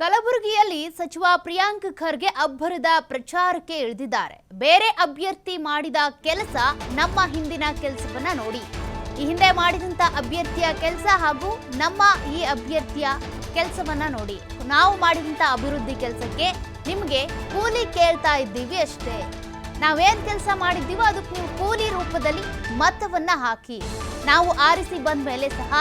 ಕಲಬುರಗಿಯಲ್ಲಿ ಸಚಿವ ಪ್ರಿಯಾಂಕ್ ಖರ್ಗೆ ಅಬ್ಬರದ ಪ್ರಚಾರಕ್ಕೆ ಇಳಿದಿದ್ದಾರೆ. ಬೇರೆ ಅಭ್ಯರ್ಥಿ ಮಾಡಿದ ಕೆಲಸ ನಮ್ಮ ಹಿಂದಿನ ಕೆಲಸವನ್ನ ನೋಡಿ. ಈ ಹಿಂದೆ ಮಾಡಿದಂತ ಅಭ್ಯರ್ಥಿಯ ಕೆಲಸ ಹಾಗೂ ನಮ್ಮ ಈ ಅಭ್ಯರ್ಥಿಯ ಕೆಲಸವನ್ನ ನೋಡಿ. ನಾವು ಮಾಡಿದಂತ ಅಭಿವೃದ್ಧಿ ಕೆಲಸಕ್ಕೆ ನಿಮಗೆ ಕೂಲಿ ಕೇಳ್ತಾ ಇದ್ದೀವಿ ಅಷ್ಟೇ. ನಾವೇನ್ ಕೆಲಸ ಮಾಡಿದ್ದೀವೋ ಅದಕ್ಕೆ ನೀವು ಕೂಲಿ ರೂಪದಲ್ಲಿ ಮತವನ್ನ ಹಾಕಿ. ನಾವು ಆರಿಸಿ ಬಂದ ಮೇಲೆ ಸಹ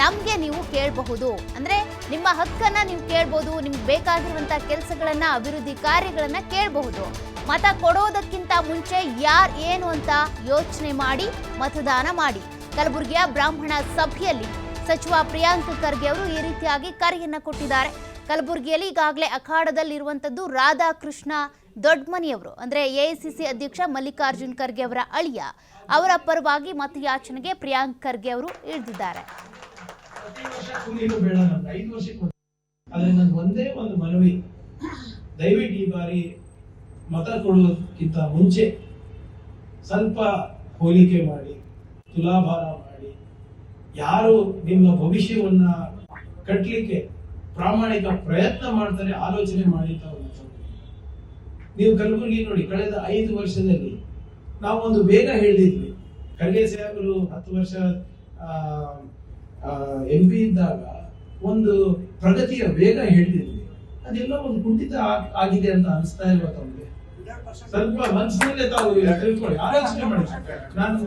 ನಮ್ಗೆ ನೀವು ಕೇಳಬಹುದು. ಅಂದ್ರೆ ನಿಮ್ಮ ಹಕ್ಕನ್ನ ನೀವು ಕೇಳಬಹುದು, ನಿಮ್ಗೆ ಬೇಕಾಗಿರುವಂತ ಕೆಲಸಗಳನ್ನ, ಅಭಿವೃದ್ಧಿ ಕಾರ್ಯಗಳನ್ನ ಕೇಳಬಹುದು. ಮತ ಕೊಡೋದಕ್ಕಿಂತ ಮುಂಚೆ ಯಾರ್ ಏನು ಅಂತ ಯೋಚನೆ ಮಾಡಿ, ಮತದಾನ ಮಾಡಿ. ಕಲಬುರಗಿಯ ಬ್ರಾಹ್ಮಣ ಸಭೆಯಲ್ಲಿ ಸಚಿವ ಪ್ರಿಯಾಂಕ್ ಖರ್ಗೆ ಅವರು ಈ ರೀತಿಯಾಗಿ ಕರೆಯನ್ನ ಕೊಟ್ಟಿದ್ದಾರೆ. ಕಲಬುರಗಿಯಲ್ಲಿ ಈಗಾಗಲೇ ಅಖಾಡದಲ್ಲಿರುವಂಥದ್ದು ರಾಧಾಕೃಷ್ಣ ದೊಡ್ಮನಿಯವರು ಅಂದ್ರೆ ಎಐಸಿಸಿ ಅಧ್ಯಕ್ಷ ಮಲ್ಲಿಕಾರ್ಜುನ್ ಖರ್ಗೆ ಅವರ ಅಳಿಯ. ಅವರ ಪರವಾಗಿ ಮತಯಾಚನೆಗೆ ಪ್ರಿಯಾಂಕ್ ಖರ್ಗೆ ಅವರು ಇಳಿದಿದ್ದಾರೆ. ಪ್ರತಿ ವರ್ಷ ಕೂಲಿನೂ ಬೇಡ ಅಂತ ಐದು ವರ್ಷಕ್ಕೆ ಆದ್ರೆ ನನ್ ಒಂದೇ ಒಂದು ಮನವಿ. ದಯವಿಟ್ಟು ಈ ಬಾರಿ ಮತ ಕೊಡುವುದಕ್ಕಿಂತ ಮುಂಚೆ ಸ್ವಲ್ಪ ಹೋಲಿಕೆ ಮಾಡಿ, ತುಲಾಭಾರ ಮಾಡಿ. ಯಾರು ನಿಮ್ಮ ಭವಿಷ್ಯವನ್ನ ಕಟ್ಟಲಿಕ್ಕೆ ಪ್ರಾಮಾಣಿಕ ಪ್ರಯತ್ನ ಮಾಡ್ತಾರೆ, ಆಲೋಚನೆ ಮಾಡಿ ನೀವು ಕಲಬುರಗಿ ನೋಡಿ, ಕಳೆದ ಐದು ವರ್ಷದಲ್ಲಿ ನಾವು ಒಂದು ಬೇಗ ಹೇಳಿದ್ವಿ. ಖರ್ಗೆ ಸಾಹೇಬರು ಹತ್ತು ವರ್ಷ ಎಂ ಪಿ ಇದ್ದಾಗ ಒಂದು ಪ್ರಗತಿಯ ವೇಗ ಹೇಳ್ತಿದ್ವಿ ಅದೆಲ್ಲ ಒಂದು ಕುಂಠಿತ ಆಗ್- ಆಗಿದೆ ಅಂತ ಅನಿಸ್ತಾ ಇಲ್ವಾ ತಮಗೆ? ಸ್ವಲ್ಪ ಮನಸ್ಸಿನಲ್ಲೇ ತಾವು ತಿಳ್ಕೊಳ್ಳಿ. ಆಲೋಚನೆ ಮಾಡಿ. ನಾನು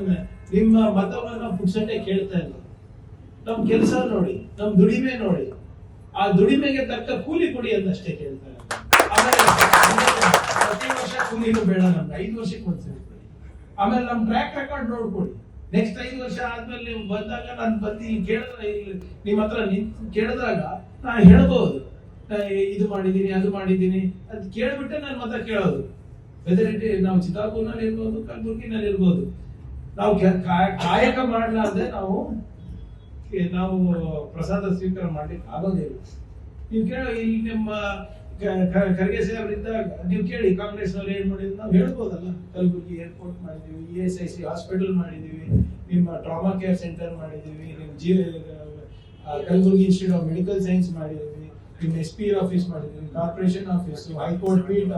ನಿಮ್ಮ ಮತವನ್ನ ಪುಕ್ಸಟ್ಟೆ ಕೇಳ್ತಾ ಇಲ್ಲ ನಮ್ ಕೆಲಸ ನೋಡಿ, ನಮ್ ದುಡಿಮೆ ನೋಡಿ. ಆ ದುಡಿಮೆಗೆ ತಕ್ಕ ಕೂಲಿ ಕೊಡಿ ಅಂತಷ್ಟೇ ಕೇಳ್ತಾರೆ ಪ್ರತಿ ವರ್ಷ ಕೂಲಿನೂ ಬೇಡ ನಮ್ಗೆ. ಐದು ವರ್ಷಕ್ಕೆ ಒಂದ್ಸರಿ ಆಮೇಲೆ ನಮ್ ಟ್ರ್ಯಾಕ್ ರೆಕಾರ್ಡ್ ನೋಡ್ಕೊಡಿ ನೆಕ್ಸ್ಟ್ ಐದು ವರ್ಷ ಆದ್ಮೇಲೆ ನೀವು ಬಂದಾಗ ನಾನು ಬಂದು ಇಲ್ಲಿ ಕೇಳಿದ್ರೆ ಇಲ್ಲಿ ನಿಮ್ಮ ಹತ್ರ ನಿಂತು ಕೇಳಿದಾಗ ನಾನು ಹೇಳ್ಬೋದು. ಇದು ಮಾಡಿದ್ದೀನಿ, ಅದು ಮಾಡಿದ್ದೀನಿ. ಅದು ಕೇಳಿಬಿಟ್ಟೆ ನಾನು ಮತ್ತೆ ಕೇಳೋದು. ವೆದರ್ ಇಟ್ ನಾವು ಚಿತ್ತಾಪುರ್ನಲ್ಲಿ ಇರ್ಬೋದು, ಕಲಬುರ್ಗಿನಲ್ಲಿ ಇರ್ಬೋದು. ನಾವು ಕಾಯಕ ಮಾಡಲಾರ್ದೆ ನಾವು ನಾವು ಪ್ರಸಾದ ಸ್ವೀಕಾರ ಮಾಡ್ಲಿಕ್ಕೆ ಆಗೋದಿಲ್ಲ ನೀವು ಕೇಳೋ, ಇಲ್ಲಿ ನಿಮ್ಮ ಖರ್ಗೆ ಸಾಹೇಬ್ರು ನೀವು ಕೇಳಿ ಕಾಂಗ್ರೆಸ್ನಲ್ಲಿ ಏನ್ ಮಾಡಿದ್ರು? ನಾವು ಹೇಳ್ಬೋದಲ್ಲ. ಕಲಬುರ್ಗಿ ಏರ್ಪೋರ್ಟ್ ಮಾಡಿದೀವಿ E S I C hospital ಮಾಡಿದೀವಿ, ನಿಮ್ಮ ಟ್ರಾಮಾ ಕೇರ್ ಸೆಂಟರ್ ಮಾಡಿದೀವಿ, ನಿಮ್ಮ G Kalaburagi Kalburgi institute of medical science ಮಾಡಿದೀವಿ, ನಿಮ್ಮ ಎಸ್ ಪಿ ಆಫೀಸ್ ಮಾಡಿದೀವಿ ಕಾರ್ಪೊರೇಷನ್ ಆಫೀಸ್ ಹೈಕೋರ್ಟ್ ಪೀಠ